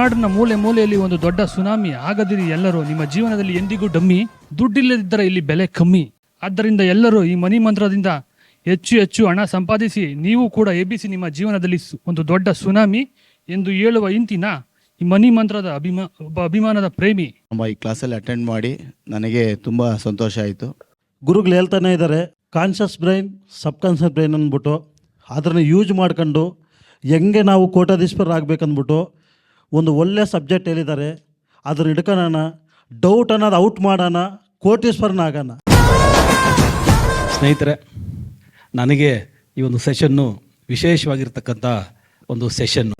ಊರಿನ ಮೂಲೆ ಮೂಲೆಯಲ್ಲಿ ಒಂದು ದೊಡ್ಡ ಸುನಾಮಿ ಆಗದಿರಿ ಎಲ್ಲರೂ. ನಿಮ್ಮ ಜೀವನದಲ್ಲಿ ಎಂದಿಗೂ ಡಮ್ಮಿ ದುಡ್ಡಿಲ್ಲದಿದ್ದರೆ ಇಲ್ಲಿ ಬೆಲೆ ಕಮ್ಮಿ. ಆದ್ದರಿಂದ ಎಲ್ಲರೂ ಈ ಮನಿ ಮಂತ್ರದಿಂದ ಹೆಚ್ಚು ಹೆಚ್ಚು ಹಣ ಸಂಪಾದಿಸಿ ನೀವು ಕೂಡ ಎಬ್ಬಿಸಿ ನಿಮ್ಮ ಜೀವನದಲ್ಲಿ ಸು- ಒಂದು ದೊಡ್ಡ ಸುನಾಮಿ ಎಂದು ಹೇಳುವ ಇಂತಿನ ಈ ಮನಿ ಮಂತ್ರದ ಅಭಿಮಾ ಒಬ್ಬ ಅಭಿಮಾನದ ಪ್ರೇಮಿ. ನಮ್ಮ ಈ ಕ್ಲಾಸಲ್ಲಿ ಅಟೆಂಡ್ ಮಾಡಿ ನನಗೆ ತುಂಬ ಸಂತೋಷ ಆಯಿತು. ಗುರುಗಳು ಹೇಳ್ತಾನೆ ಇದ್ದಾರೆ conscious brain subconscious brain ಅಂದ್ಬಿಟ್ಟು ಅದನ್ನು ಯೂಸ್ ಮಾಡ್ಕೊಂಡು ಹೆಂಗೆ ನಾವು ಕೋಟಾಧೀಶ್ವರ ಆಗ್ಬೇಕಂದ್ಬಿಟ್ಟು ಒಂದು ಒಳ್ಳೆಯ ಸಬ್ಜೆಕ್ಟ್ ಹೇಳಿದ್ದಾರೆ, ಅದನ್ನ ಹಿಡ್ಕೊಳ್ಳೋಣ ಡೌಟ್ ಅನ್ನೋದು ಔಟ್ ಮಾಡೋಣ ಕೋಟೀಶ್ವರನಾಗೋಣ ಸ್ನೇಹಿತರೆ, ನನಗೆ ಈ ಒಂದು ಸೆಷನ್ನು ವಿಶೇಷವಾಗಿರ್ತಕ್ಕಂಥ ಒಂದು ಸೆಷನ್ನು